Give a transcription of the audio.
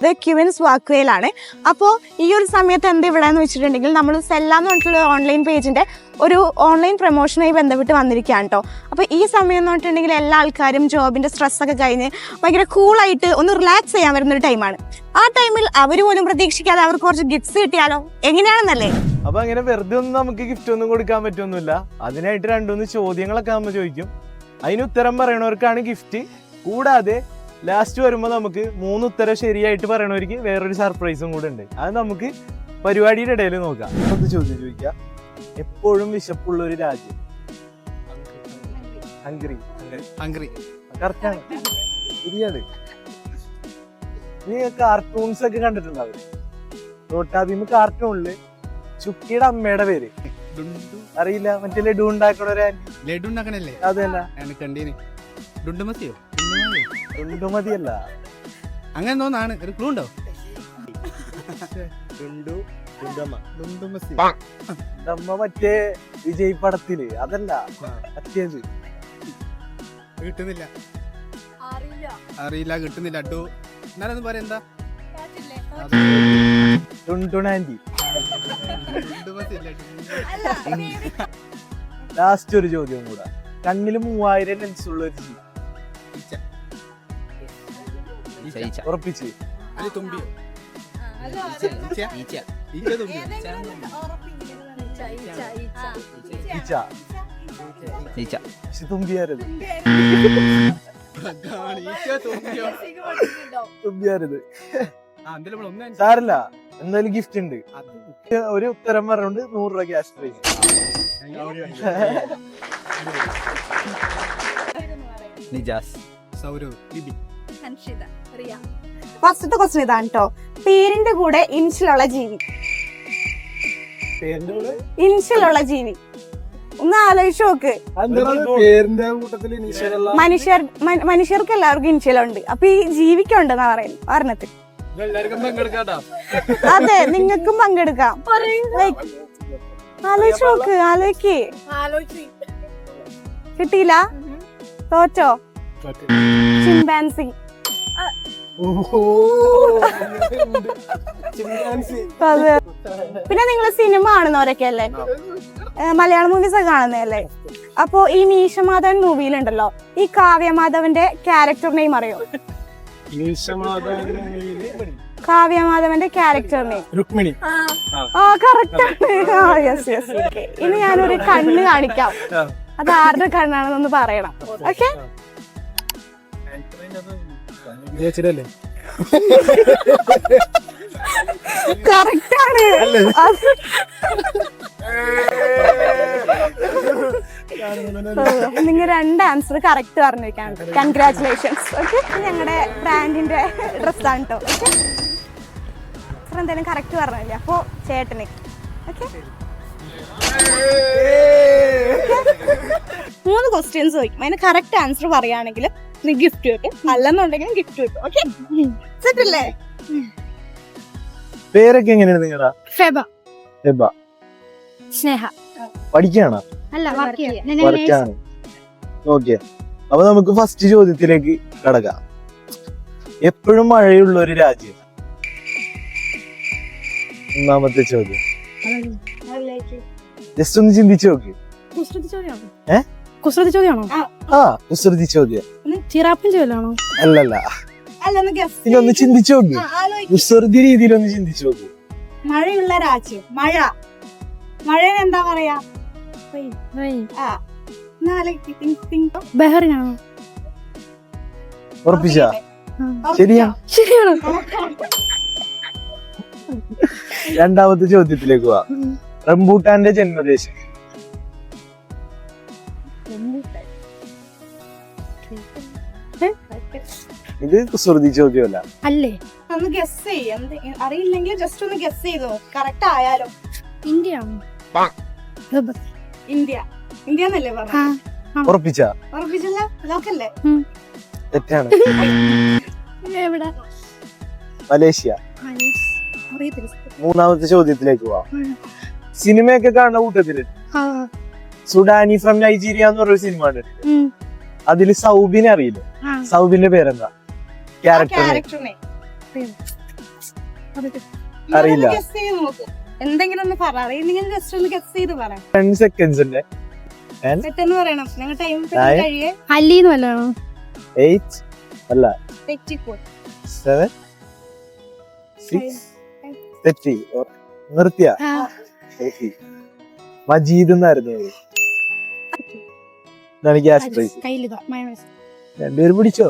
ഇത് ക്യുവിൻസ് വാക്വേലാണ് അപ്പോൾ ഈ ഒരു സമയത്ത് എന്ത് ഇവിടെ എന്ന് വെച്ചിട്ടുണ്ടെങ്കിൽ നമ്മൾ സെല്ല എന്ന് പറഞ്ഞിട്ടുള്ള ഓൺലൈൻ പേജിന്റെ ഒരു ഓൺലൈൻ പ്രൊമോഷനുമായി ബന്ധപ്പെട്ട് വന്നിരിക്കുകയാണ് കേട്ടോ അപ്പോൾ ഈ സമയം എന്ന് പറഞ്ഞിട്ടുണ്ടെങ്കിൽ എല്ലാ ആൾക്കാരും ജോബിന്റെ സ്ട്രെസ്സൊക്കെ കഴിഞ്ഞ് ഭയങ്കര കൂളായിട്ട് ഒന്ന് റിലാക്സ് ചെയ്യാൻ വരുന്ന ഒരു ടൈമാണ് ആ ടൈമിൽ അവർ പോലും പ്രതീക്ഷിക്കാതെ അവർക്ക് കുറച്ച് ഗിഫ്റ്റ്സ് കിട്ടിയാലോ? എങ്ങനെയാണെന്നല്ലേ? അപ്പൊ അങ്ങനെ വെറുതെ ഒന്നും നമുക്ക് ഗിഫ്റ്റ് ഒന്നും കൊടുക്കാൻ പറ്റൊന്നുമില്ല. അതിനായിട്ട് രണ്ടുമൂന്ന് ചോദ്യങ്ങളൊക്കെ നമ്മൾ ചോദിക്കും. അതിന് ഉത്തരം പറയണവർക്കാണ് ഗിഫ്റ്റ് കൂടാതെ ലാസ്റ്റ് വരുമ്പോൾ നമുക്ക് മൂന്ന് ഉത്തരം ശരിയായിട്ട് പറയണവർക്ക് വേറൊരു സർപ്രൈസും കൂടെ ഉണ്ട് അത് നമുക്ക് പരിപാടിയുടെ ഇടയിൽ നോക്കാം. ഒന്ന് ചോദ്യം ചോദിക്കാം. എപ്പോഴും വിശപ്പുള്ള ഒരു രാജ്യം? ഹംഗറി ഹംഗറി കറക്റ്റാണ് ശരിയാണ്. നീ കാർട്ടൂൺസ് ഒക്കെ കണ്ടിട്ടുണ്ടാവും റോട്ടാബീമ് കാർട്ടൂണിൽ ചുക്കിയുടെ അമ്മയുടെ പേര്. അറിയില്ല. മറ്റേ ലഡു ഉണ്ടാക്കണ ഒരു ലഡു ഉണ്ടാക്കണല്ലേ? അത് തന്നെ. ആണ് കണ്ടീന്. ഡുണ്ടുമത്തിയോ ഡുണ്ടുമതിയല്ല അങ്ങനെ തോന്നാണ്. ഒരു ക്ലൂ ഉണ്ടോ? ഡമ്മ മറ്റേ വിജയ് പടത്തിൽ. അതല്ല മറ്റേത് കിട്ടുന്നില്ല. അറിയില്ല. കിട്ടുന്നില്ല. അഡു എന്നാലൊന്നും പറയാ എന്താ? ടുണ്ടുണാൻഡി ലാസ്റ്റ് ഒരു ചോദ്യം കൂടെ. കണ്ണിൽ മൂവായിരം ലെൻസ് ഉള്ള ഒരു ജീവി ഉറപ്പിച്ച്. അത് തുമ്പിയോ ഈച്ച? ഈച്ച തുമ്പിയോ ഈച്ച. പക്ഷെ തുമ്പിയാരത്. ഈച്ച തുമ്പിയാരത്. ആ എന്തായാലും നമ്മൾ ഒന്നും സാരല്ല. എന്തായാലും ഗിഫ്റ്റ് ഉണ്ട്. ഒരു ഉത്തരം പറഞ്ഞുകൊണ്ട് നൂറ് രൂപ ക്യാഷ് പ്രൈസ് നിജാസ്. സൗരവ് ലിബി ഫസ്റ്റത്തെ ക്വസ്റ്റൻ ഇതാണ് കേട്ടോ പേരിന്റെ കൂടെ ഇൻഷിലുള്ള ജീവി. പേരിന്റെ കൂടെ? ഇൻഷിലുള്ള ജീവി. ഒന്ന് ആലോചിച്ച് നോക്ക്. പേരിന്റെ കൂട്ടത്തിൽ ഇനീഷ്യലുള്ള മനുഷ്യർ മനുഷ്യർക്ക് എല്ലാവർക്കും ഇൻഷിലുണ്ട് അപ്പൊ ഈ ജീവിക്കുണ്ടെന്നാ പറയുന്നത് എല്ലാവർക്കും പങ്കെടുക്കാട്ടോ. അതെ നിങ്ങൾക്കും പങ്കെടുക്കാം. ആലോചിച്ച് നോക്ക് ആലോചിക്ക്. കിട്ടിയില്ല? തോറ്റോ. ചിമ്പാൻസി. അതെ. പിന്നെ നിങ്ങൾ സിനിമ കാണുന്നവരൊക്കെ അല്ലേ? മലയാള മൂവീസ് ഒക്കെ കാണുന്നതല്ലേ? അപ്പോ ഈ മീശമാധവൻ മൂവിയിലുണ്ടല്ലോ. ഈ കാവ്യമാധവന്റെ ക്യാരക്ടർ നെയിം അറിയോ? കാവ്യമാധവന്റെ ക്യാരക്ടർ നെയിം രുക്മിണി. ആ. കറക്റ്റ് ആണ്. ആ യെസ് യെസ് ഇനി ഞാനൊരു കണ്ണ് കാണിക്കാം. അത് ആരുടെ കണ്ണാണെന്നൊന്ന് പറയണം. ഓക്കെ അത് നിങ്ങൾ രണ്ട് ആൻസർ കറക്റ്റ് പറഞ്ഞിരിക്കാണ്. കൺഗ്രാറ്റുലേഷൻസ് ഓക്കെ ഞങ്ങളുടെ ബ്രാൻഡിന്റെ ഡ്രസ്സാണ് കേട്ടോ ഓക്കെ എന്തായാലും കറക്റ്റ് പറഞ്ഞില്ലേ? അപ്പോ ചേട്ടനെ. ഓക്കെ മൂന്ന് ക്വസ്റ്റ്യൻസ് ചോദിക്കും. അതിന് കറക്റ്റ് ആൻസർ പറയുകയാണെങ്കിൽ നീ ഗിഫ്റ്റ് കിട്ടും അല്ലെന്നുണ്ടെങ്കിൽ ഗിഫ്റ്റ് കിട്ടും ഓക്കെ സെറ്റ് അല്ലേ? പേരൊക്കെ എങ്ങനെയാണ് നിങ്ങളുടെ? ഫെബ. ഫെബ. സ്നേഹ. പഠിക്കാണ്? അല്ല വർക്ക് വർക്കാണ് ഓക്കെ അപ്പൊ നമുക്ക് ഫസ്റ്റ് ചോദ്യത്തിലേക്ക് കടക്കാം. എപ്പോഴും മഴയുള്ള ഒരു രാജ്യം? ഒന്നാമത്തെ ചോദ്യം. ജസ്റ്റ് ഒന്ന് ചിന്തിച്ചു നോക്ക്. കുസൃതി ചോദ്യമാണോ? ആ. കുസൃതി ചോദ്യം. ചിറാപ്പൻ ചോദ്യമാണോ? അല്ലല്ല. ഇനി ഒന്ന് ചിന്തിച്ചു നോക്ക്. കുസൃതി രീതിയിൽ ഒന്ന് ചിന്തിച്ചു നോക്ക്. മഴയുള്ള രാജ്യം. മഴ. മഴയെ എന്താ പറയാ. ബഹറിനാണോ? ഉറപ്പിച്ച? ഉറപ്പിച്ചോ? ശരിയാ? ശരിയാണ്. രണ്ടാമത്തെ ചോദ്യത്തിലേക്ക് പോവാ റംബൂട്ടാന്റെ ജന്മദേശം. ഇത് ശ്രദ്ധിച്ചു നോക്കിയല്ല അല്ലേ? ഒന്ന് ഗസ് ചെയ്യ. അറിയില്ലെങ്കിൽ ജസ്റ്റ് ഒന്ന് ഗസ് ചെയ്തോ കറക്റ്റ് ആയാലോ. ഇന്ത്യ. ഇന്ത്യ. ഇന്ത്യ എന്നല്ലേ പറഞ്ഞ ഉറപ്പിച്ച? ഉറപ്പിച്ചല്ല? ലോക്കല്ലേ തെറ്റാണ്. എവിടെ? മലേഷ്യ. മൂന്നാമത്തെ ചോദ്യത്തിലേക്ക് പോവാം. സിനിമയൊക്കെ കാണുന്ന കൂട്ടത്തിൽ. ആ. സുഡാനി ഫ്രം നൈജീരിയ എന്ന് പറഞ്ഞ സിനിമ ഉണ്ട് ഉം. അതിൽ സൗബിനെ അറിയില്ല. സൗബിന്റെ പേരെന്താ? ക്യാരക്ടർ ക്യാരക്ടറിനെ അറിയില്ല. എന്തെങ്കിലും ഒന്ന് പറ. അറിയില്ലെങ്കിൽ ജസ്റ്റ് ഒന്ന് ഗസ് ചെയ്ത് പറ. ടെൻ സെക്കൻഡ്സിന്റെ പെട്ടെന്ന് പറയണം. ഞങ്ങൾ ടൈം Nine. കഴിയേ. അല്ലിന്ന് വല്ലതാണോ എയ്റ്റ് അല്ല തെറ്റിപ്പോയി സെവൻ സിക്സ് തെറ്റി ഓ, നിർത്തിയ? മജീദ് എന്നായിരുന്നു. ഇതാണ് ഗ്യാസ് പ്രൈസ് രണ്ടുപേരും പിടിച്ചോ?